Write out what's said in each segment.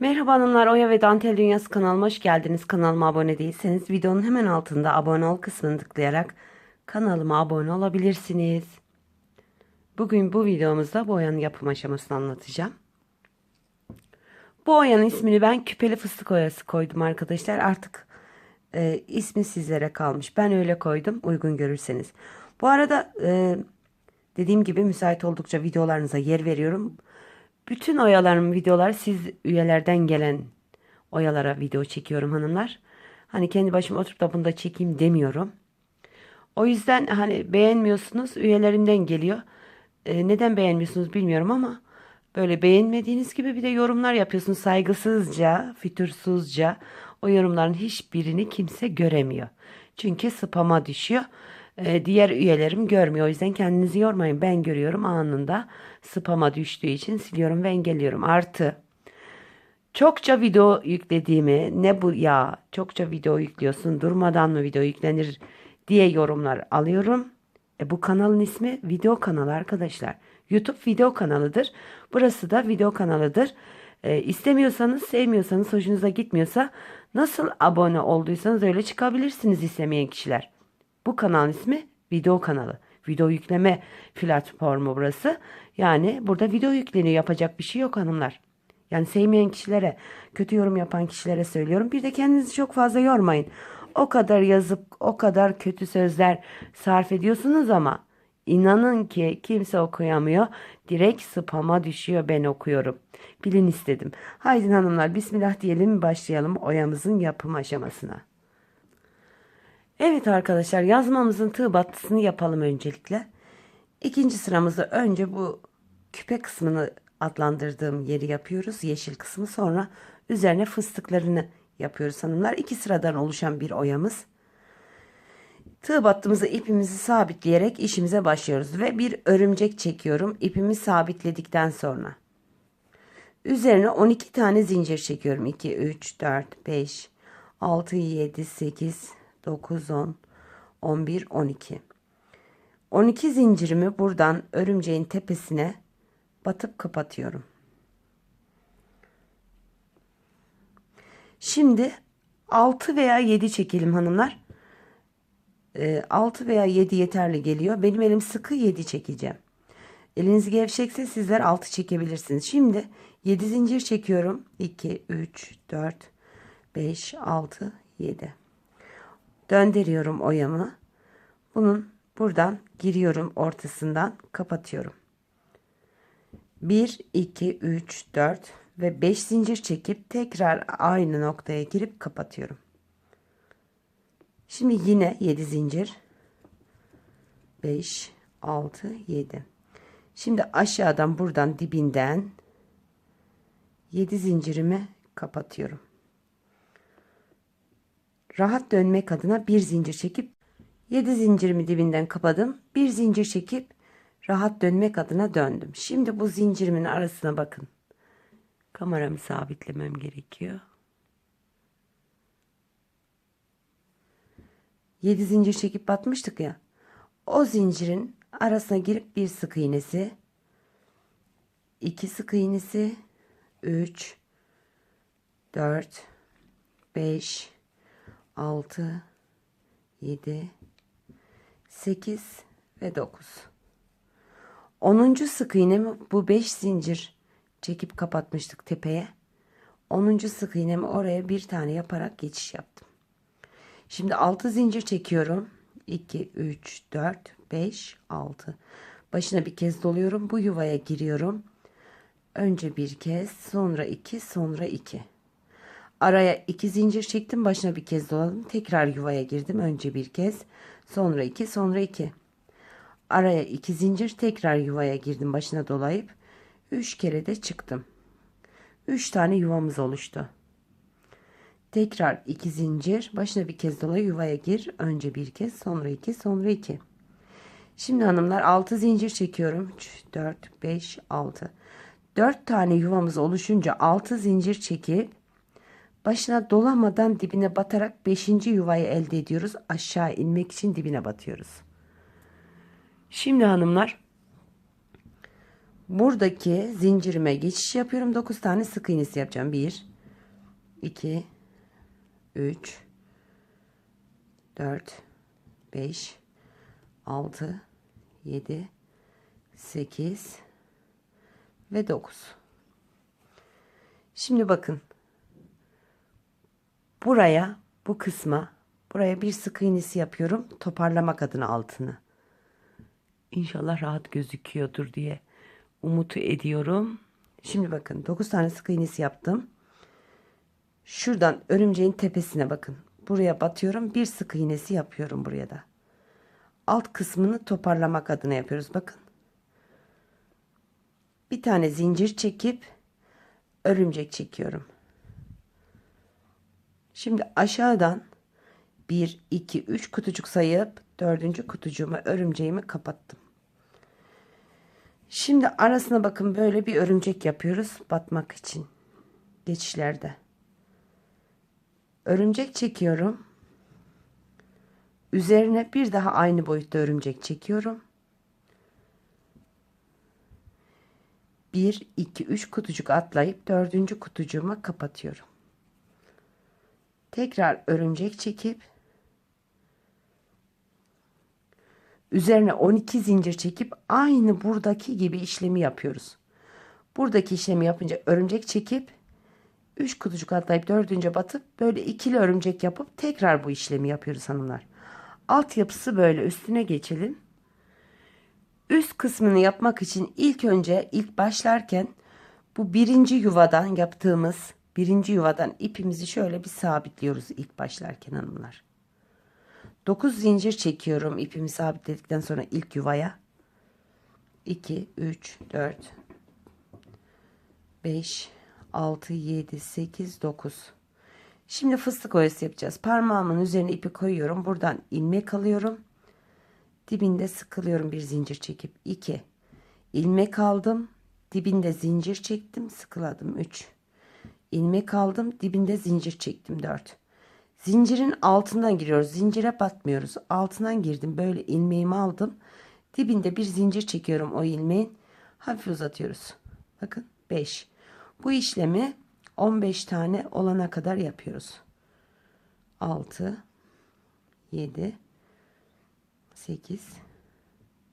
Merhaba hanımlar, Oya ve Dantel Dünyası kanalıma hoş geldiniz. Kanalıma abone değilseniz videonun hemen altında abone ol kısmını tıklayarak kanalıma abone olabilirsiniz. Bugün bu videomuzda bu oyanın yapım aşamasını anlatacağım. Bu oyanın ismini ben küpeli fıstık oyası koydum arkadaşlar. Artık e, ismi sizlere kalmış. Ben öyle koydum uygun görürseniz. Bu arada e, dediğim gibi müsait oldukça videolarınıza yer veriyorum. Bütün oyalarım videolar siz üyelerden gelen oyalara video çekiyorum hanımlar. Hani kendi başıma oturup da bunu da çekeyim demiyorum. O yüzden hani beğenmiyorsunuz üyelerimden geliyor. Ee, neden beğenmiyorsunuz bilmiyorum ama böyle beğenmediğiniz gibi bir de yorumlar yapıyorsunuz saygısızca, fütursuzca. O yorumların hiçbirini kimse göremiyor. Çünkü spama düşüyor. Ee, diğer üyelerim görmüyor. O yüzden kendinizi yormayın. Ben görüyorum anında spama düştüğü için siliyorum ve engelliyorum. Artı çokça video yüklediğimi ne bu ya çokça video yüklüyorsun durmadan mı video yüklenir diye yorumlar alıyorum. E, bu kanalın ismi video kanalı arkadaşlar. YouTube video kanalıdır. Burası da video kanalıdır. E, istemiyorsanız, sevmiyorsanız, hoşunuza gitmiyorsa nasıl abone olduysanız öyle çıkabilirsiniz istemeyen kişiler. Bu kanalın ismi video kanalı. Video yükleme platformu burası. Yani burada video yükleniyor. Yapacak bir şey yok hanımlar. Yani sevmeyen kişilere, kötü yorum yapan kişilere söylüyorum. Bir de kendinizi çok fazla yormayın. O kadar yazıp o kadar kötü sözler sarf ediyorsunuz ama inanın ki kimse okuyamıyor. Direkt spama düşüyor ben okuyorum. Bilin istedim. Haydi hanımlar bismillah diyelim başlayalım oyamızın yapım aşamasına. Evet arkadaşlar yazmamızın tığ battısını yapalım öncelikle. İkinci sıramızda önce bu küpe kısmını adlandırdığım yeri yapıyoruz. Yeşil kısmı sonra üzerine fıstıklarını yapıyoruz hanımlar. İki sıradan oluşan bir oyamız. Tığ battığımızda ipimizi sabitleyerek işimize başlıyoruz. Ve bir örümcek çekiyorum ipimi sabitledikten sonra. Üzerine 12 tane zincir çekiyorum. 2, 3, 4, 5, 6, 7, 8, 9, 10, 11, 12. 12 zincirimi buradan örümceğin tepesine batıp kapatıyorum. Şimdi 6 veya 7 çekelim hanımlar. 6 veya 7 yeterli geliyor. Benim elim sıkı 7 çekeceğim. Eliniz gevşekse sizler 6 çekebilirsiniz. Şimdi 7 zincir çekiyorum. 2, 3, 4, 5, 6, 7. Döndürüyorum oyamı. Bunun buradan giriyorum ortasından kapatıyorum. 1, 2, 3, 4 ve 5 zincir çekip tekrar aynı noktaya girip kapatıyorum. Şimdi yine 7 zincir. 5, 6, 7. Şimdi aşağıdan buradan dibinden 7 zincirimi kapatıyorum. Rahat dönmek adına bir zincir çekip 7 zincirimi dibinden kapadım. Bir zincir çekip rahat dönmek adına döndüm. Şimdi bu zincirimin arasına bakın. Kameramı sabitlemem gerekiyor. 7 zincir çekip batmıştık ya. O zincirin arasına girip bir sık iğnesi, iki sık iğnesi, 3 4 5 6 7 8 ve 9 10. sık iğnemi bu 5 zincir çekip kapatmıştık tepeye. 10. sık iğnemi oraya bir tane yaparak geçiş yaptım. Şimdi 6 zincir çekiyorum. 2 3 4 5 6 başına bir kez doluyorum. Bu yuvaya giriyorum. Önce bir kez sonra iki sonra iki Araya iki zincir çektim. Başına bir kez doladım. Tekrar yuvaya girdim. Önce bir kez. Sonra iki. Sonra iki. Araya iki zincir. Tekrar yuvaya girdim. Başına dolayıp. Üç kere de çıktım. Üç tane yuvamız oluştu. Tekrar iki zincir. Başına bir kez dolayı yuvaya gir. Önce bir kez. Sonra iki. Sonra iki. Şimdi hanımlar altı zincir çekiyorum. 3, 4, 5, 6. 4 tane yuvamız oluşunca 6 zincir çekip Başına dolamadan dibine batarak 5. yuvayı elde ediyoruz. Aşağı inmek için dibine batıyoruz. Şimdi hanımlar buradaki zincirime geçiş yapıyorum. 9 tane sık iğnesi yapacağım. 1 2 3 4 5 6 7 8 ve 9 şimdi bakın buraya bu kısma buraya bir sık iğnesi yapıyorum toparlamak adına altını. İnşallah rahat gözüküyordur diye umut ediyorum. Şimdi bakın 9 tane sık iğnesi yaptım. Şuradan örümceğin tepesine bakın. Buraya batıyorum bir sık iğnesi yapıyorum buraya da. Alt kısmını toparlamak adına yapıyoruz bakın. Bir tane zincir çekip örümcek çekiyorum şimdi aşağıdan 1 2 3 kutucuk sayıp dördüncü kutucuğumu örümceğimi kapattım. Şimdi arasına bakın böyle bir örümcek yapıyoruz batmak için geçişlerde. Örümcek çekiyorum. Üzerine bir daha aynı boyutta örümcek çekiyorum. 1 2 3 kutucuk atlayıp dördüncü kutucuğuma kapatıyorum tekrar örümcek çekip üzerine 12 zincir çekip aynı buradaki gibi işlemi yapıyoruz. Buradaki işlemi yapınca örümcek çekip 3 kutucuk atlayıp dördüncü batıp böyle ikili örümcek yapıp tekrar bu işlemi yapıyoruz hanımlar. Altyapısı böyle üstüne geçelim. Üst kısmını yapmak için ilk önce ilk başlarken bu birinci yuvadan yaptığımız birinci yuvadan ipimizi şöyle bir sabitliyoruz ilk başlarken hanımlar. 9 zincir çekiyorum ipimi sabitledikten sonra ilk yuvaya. 2, 3, 4, 5, 6, 7, 8, 9. Şimdi fıstık oyası yapacağız. Parmağımın üzerine ipi koyuyorum. Buradan ilmek alıyorum dibinde sıkılıyorum bir zincir çekip 2 ilmek aldım dibinde zincir çektim sıkıladım 3 ilmek aldım dibinde zincir çektim 4 zincirin altından giriyoruz. Zincire batmıyoruz. Altından girdim. Böyle ilmeğimi aldım. Dibinde bir zincir çekiyorum o ilmeğin. Hafif uzatıyoruz. Bakın 5 bu işlemi 15 tane olana kadar yapıyoruz. 6 7 8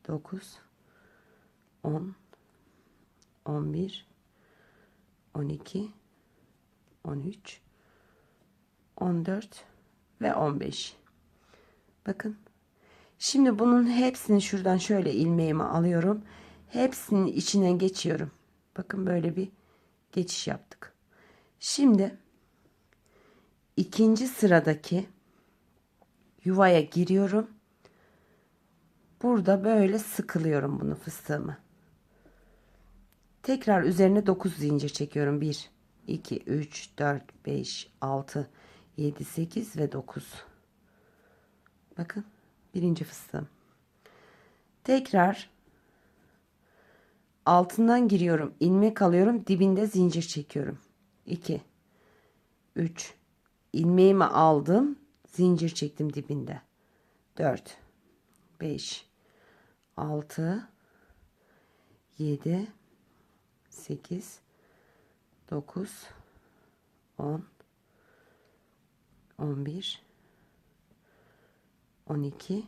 9 10 11 12 13 14 ve 15 bakın şimdi bunun hepsini şuradan şöyle ilmeğimi alıyorum. Hepsinin içinden geçiyorum. Bakın böyle bir geçiş yaptık. Şimdi ikinci sıradaki yuvaya giriyorum. Burada böyle sıkılıyorum bunu fıstığımı. Tekrar üzerine 9 zincir çekiyorum. 1, 2, 3, 4, 5, 6, 7, 8 ve 9. Bakın birinci fıstığım. Tekrar altından giriyorum. ilmek alıyorum. Dibinde zincir çekiyorum. 2, 3, ilmeğimi aldım. Zincir çektim dibinde. 4, 5, 6 7 8 9 10 11 12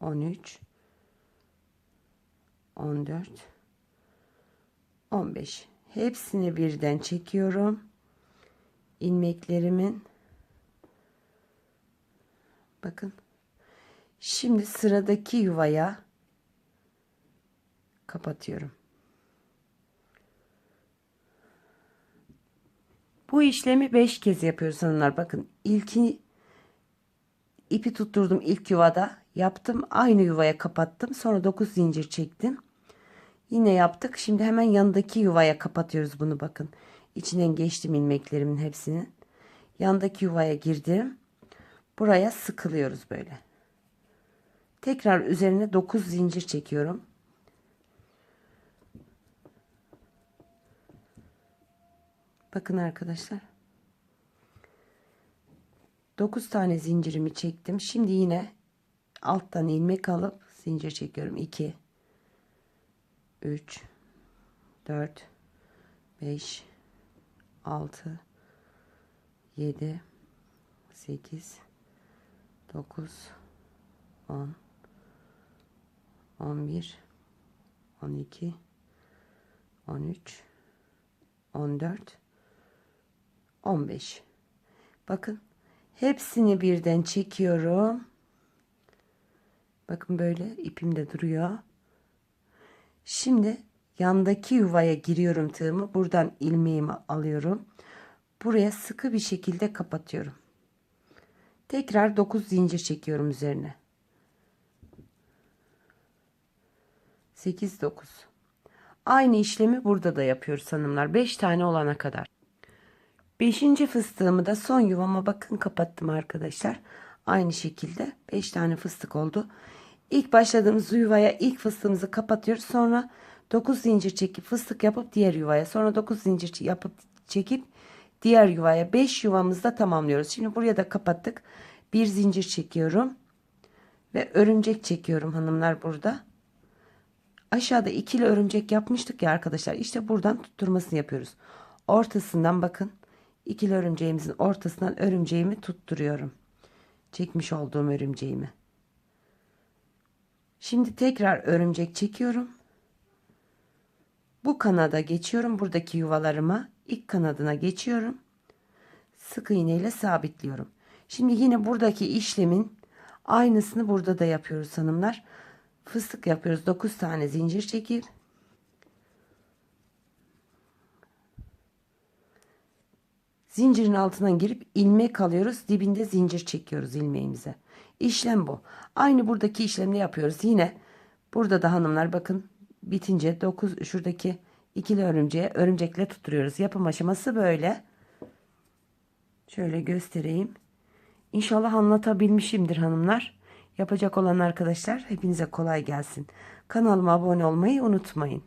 13 14 15 hepsini birden çekiyorum. İlmeklerimin bakın. Şimdi sıradaki yuvaya kapatıyorum. Bu işlemi 5 kez yapıyoruz hanımlar. Bakın ilki ipi tutturdum ilk yuvada. Yaptım. Aynı yuvaya kapattım. Sonra 9 zincir çektim. Yine yaptık. Şimdi hemen yanındaki yuvaya kapatıyoruz bunu bakın. İçinden geçtim ilmeklerimin hepsini. Yandaki yuvaya girdim. Buraya sıkılıyoruz böyle. Tekrar üzerine 9 zincir çekiyorum. Bakın arkadaşlar. 9 tane zincirimi çektim. Şimdi yine alttan ilmek alıp zincir çekiyorum. 2 3 4 5 6 7 8 9 10 11 12 13 14 15 bakın hepsini birden çekiyorum. Bakın böyle ipimde duruyor. Şimdi yandaki yuvaya giriyorum tığımı. Buradan ilmeğimi alıyorum. Buraya sıkı bir şekilde kapatıyorum. Tekrar 9 zincir çekiyorum üzerine. 8 9 aynı işlemi burada da yapıyoruz hanımlar. 5 tane olana kadar Beşinci fıstığımı da son yuvama bakın kapattım arkadaşlar. Aynı şekilde 5 tane fıstık oldu. İlk başladığımız yuvaya ilk fıstığımızı kapatıyoruz. Sonra 9 zincir çekip fıstık yapıp diğer yuvaya. Sonra 9 zincir yapıp çekip diğer yuvaya. 5 yuvamızda tamamlıyoruz. Şimdi buraya da kapattık. Bir zincir çekiyorum. Ve örümcek çekiyorum hanımlar burada. Aşağıda ikili örümcek yapmıştık ya arkadaşlar. İşte buradan tutturmasını yapıyoruz. Ortasından bakın ikili örümceğimizin ortasından örümceğimi tutturuyorum. Çekmiş olduğum örümceğimi. Şimdi tekrar örümcek çekiyorum. Bu kanada geçiyorum. Buradaki yuvalarıma ilk kanadına geçiyorum. Sık iğne ile sabitliyorum. Şimdi yine buradaki işlemin aynısını burada da yapıyoruz hanımlar. Fıstık yapıyoruz. 9 tane zincir çekip Zincirin altından girip ilmek alıyoruz. Dibinde zincir çekiyoruz ilmeğimize. İşlem bu. Aynı buradaki işlemle yapıyoruz. Yine burada da hanımlar bakın bitince 9 şuradaki ikili örümceğe örümcekle tutturuyoruz. Yapım aşaması böyle. Şöyle göstereyim. İnşallah anlatabilmişimdir hanımlar. Yapacak olan arkadaşlar hepinize kolay gelsin. Kanalıma abone olmayı unutmayın.